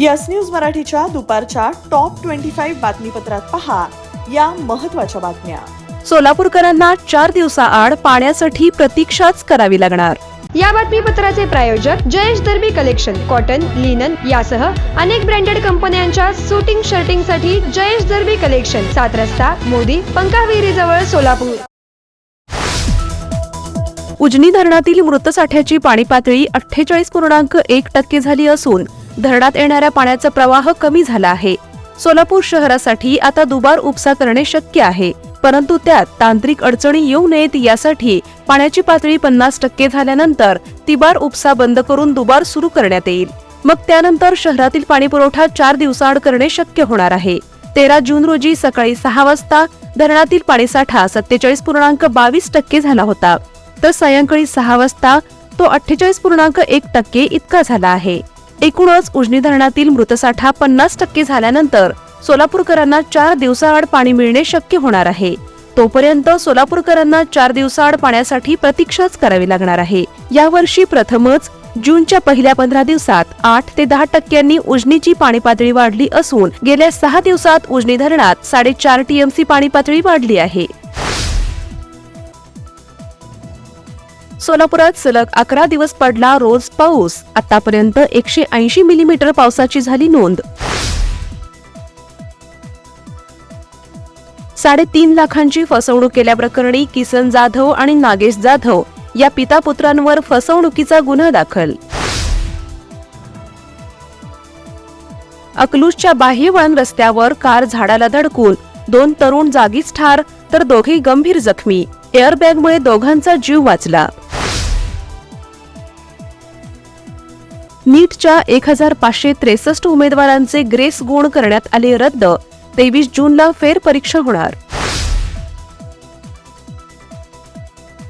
Yes news मराठीच्या दुपारच्या top twenty five बातमीपत्रात पहा या महत्त्वाच्या बातम्या. सोलापूरकरांना चार दिवसाआड पाण्यासाठी प्रतीक्षाच करावी लागणार. या बातमीपत्राचे प्रायोजक Jayesh Darbi collection cotton linen यासह अनेक ब्रँडेड कंपन्यांच्या सुटिंग शर्टिंगसाठी जयेश दर्बी कलेक्शन सात रस्ता मोदी पंकाविहिरी जवळ सोलापूर. उजनी धरणातील मृत साठ्याची पाणी पातळी अठ्ठेचाळीस पूर्णांक एक टक्के झाली असून धरणात येणाऱ्या पाण्याचा प्रवाह कमी झाला आहे. सोलापूर शहरासाठी आता दुबार उपसा करणे शक्य आहे. परंतु त्यात तांत्रिक अडचणी येऊ नयेत यासाठी पाण्याची पातळी पन्नास टक्के झाल्यानंतर तिबार उपसा बंद करून दुबार सुरू करण्यात येईल. मग त्यानंतर शहरातील पाणी पुरवठा चार दिवसाआड करणे शक्य होणार आहे. तेरा जून रोजी सकाळी सहा वाजता धरणातील पाणीसाठा सत्तेचाळीस पूर्णांक बावीस टक्के झाला होता. तर सायंकाळी सहा वाजता तो अठ्ठेचाळीस पूर्णांक एक टक्के इतका झाला आहे. एकूणच उजनी धरणातील मृतसाठा पन्नास टक्के झाल्यानंतर सोलापूरकरांना चार दिवसाआड पाणी मिळणे शक्य होणार आहे. तोपर्यंत सोलापूरकरांना चार दिवसाआड पाण्यासाठी प्रतीक्षाच करावी लागणार आहे. यावर्षी प्रथमच जूनच्या पहिल्या पंधरा दिवसात आठ ते दहा टक्क्यांनी उजनीची पाणी पातळी वाढली असून गेल्या सहा दिवसात उजनी धरणात साडेचार टीएमसी पाणी पातळी वाढली आहे. सोलापुरात सलग अकरा दिवस पडला रोज पाऊस. आतापर्यंत एकशे ऐंशी मिलीमीटर पावसाची झाली नोंद. साडेतीन लाखांची फसवणूक केल्याप्रकरणी किसन जाधव आणि नागेश जाधव या पिता पुत्रांवर फसवणुकीचा गुन्हा दाखल. अकलूजच्या बाह्यवळण रस्त्यावर कार झाडाला धडकून दोन तरुण जागीच ठार तर दोघे गंभीर जखमी. एअरबॅगमुळे दोघांचा जीव वाचला. नीटच्या एक हजार पाचशे त्रेसष्ट उमेदवारांचे ग्रेस गुण करण्यात आले रद्द. तेवीस जूनला फेरपरीक्षा होणार.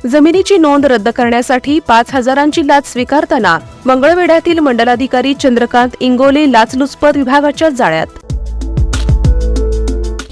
जमिनीची नोंद रद्द करण्यासाठी पाच हजारांची लाच स्वीकारताना मंगळवेढ्यातील मंडलाधिकारी चंद्रकांत इंगोले लाचलुचपत विभागाच्या जाळ्यात.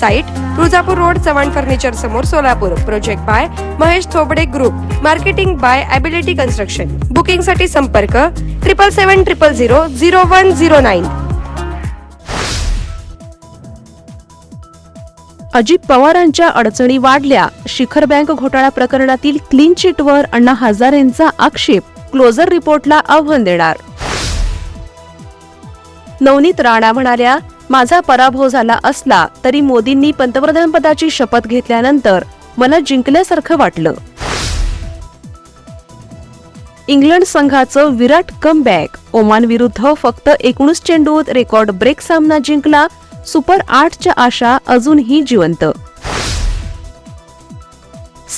Site Tuljapur road Chavan furniture समोर Solapur. Project by Mahesh Thobade group marketing by ability construction बुकिंगसाठी संपर्क triple seven triple zero zero one zero nine Ajit पवारांच्या अडचणी वाढल्या. शिखर बँक घोटाळा प्रकरणातील क्लीन चिटवर अण्णा हजारेंचा आक्षेप. क्लोजर रिपोर्टला आव्हान देणार. नवनीत राणा म्हणाल्या माझा पराभव झाला असला तरी मोदींनी पंतप्रधानपदाची शपथ घेतल्यानंतर मला जिंकल्यासारखं वाटलं. इंग्लंड संघाचं विराट कमबॅक. ओमान विरुद्ध फक्त एकोणीस चेंडूत रेकॉर्ड ब्रेक सामना जिंकला. सुपर आठच्या आशा अजूनही जिवंत.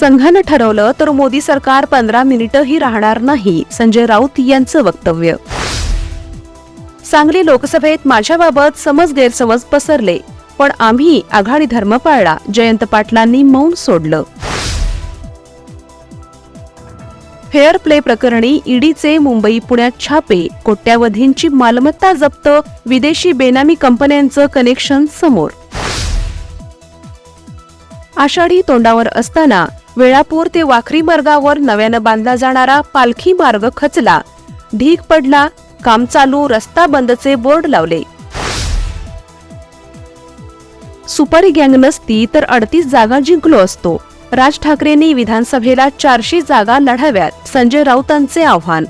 संघानं ठरवलं तर मोदी सरकार पंधरा मिनिटंही राहणार नाही संजय राऊत यांचं वक्तव्य. सांगली लोकसभेत माझ्याबाबत समज गैरसमज पसरले पण आम्ही आघाडी धर्म पाळला जयंत पाटलांनी मौन सोडलं. फेअर प्ले प्रकरणी ईडीचे मुंबई पुण्यात छापे कोट्यावधींची मालमत्ता जप्त विदेशी बेनामी कंपन्यांचं कनेक्शन समोर. आषाढी तोंडावर असताना वेळापूर ते वाखरी मार्गावर नव्यानं बांधला जाणारा पालखी मार्ग खचला ढीक पडला काम चालू रस्ता बंदचे बोर्ड लावले. सुपारी गँग नसती तर अडतीस जागा जिंकलो असतो. राज ठाकरेंनी विधानसभेला चारशे जागा लढाव्यात संजय राऊतांचे आव्हान.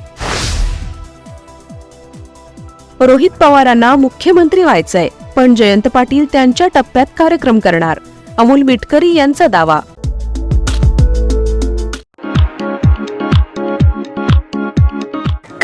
रोहित पवारांना मुख्यमंत्री व्हायचंय पण जयंत पाटील त्यांच्या टप्प्यात कार्यक्रम करणार. अमोल मिटकरी यांचा दावा.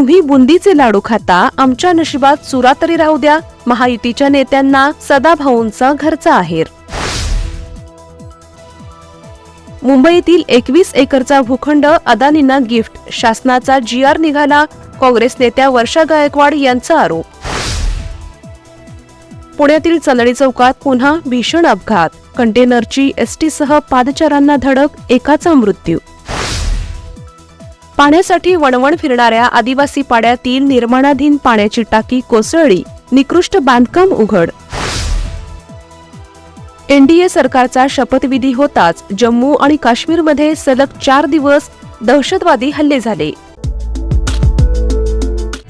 तुम्ही बुंदीचे लाडू खाता आमच्या नशिबात चुरा तरी राहू द्या महायुतीच्या नेत्यांना सदाभाऊंचा घरचा आहेर. मुंबईतील एकवीस एकरचा भूखंड अदानींना गिफ्ट शासनाचा जी आर निघाला काँग्रेस नेत्या वर्षा गायकवाड यांचा आरोप. पुण्यातील चलडी चौकात पुन्हा भीषण अपघात कंटेनरची एसटीसह पादचारांना धडक एकाचा मृत्यू. पाण्यासाठी वणवण फिरणाऱ्या आदिवासी पाड्यातील निर्माणाधीन पाण्याची टाकी कोसळली. निकृष्ट बांधकाम उघड. एनडीए सरकारचा शपथविधी होताच जम्मू आणि काश्मीरमध्ये सलग चार दिवस दहशतवादी हल्ले झाले.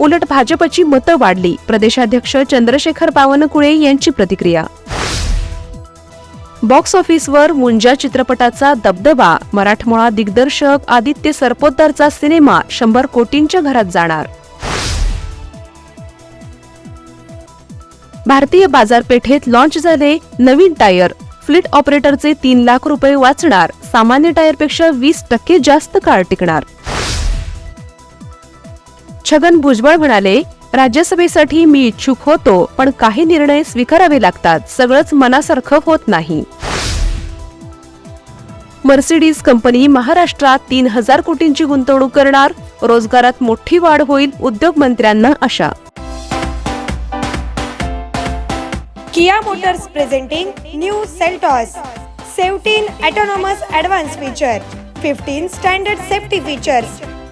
उलट भाजपची मतं वाढली. प्रदेशाध्यक्ष चंद्रशेखर बावनकुळे यांची प्रतिक्रिया. बॉक्स ऑफिसवर मुंजा चित्रपटाचा दबदबा. मराठमोळा दिग्दर्शक आदित्य सरपोतदारचा सिनेमा शंभर कोटींच्या घरात जाणार. भारतीय बाजारपेठेत लॉन्च झाले नवीन टायर. फ्लिट ऑपरेटरचे तीन लाख रुपये वाचणार. सामान्य टायरपेक्षा वीस टक्के जास्त काळ टिकणार. छगन भुजबळ म्हणाले राज्यसभेसाठी मी इच्छुक होतो पण काही निर्णय स्वीकारावे लागतात. सगळंच मनासारखं होत नाही. मर्सिडीज कंपनी महाराष्ट्रात तीन हजार कोटींची गुंतवणूक करणार. रोजगारात मोठी वाढ होईल उद्योग मंत्र्यांना आशा. Kia Motors presenting new Seltos. Seventeen autonomous advanced feature. Fifteen standard safety features.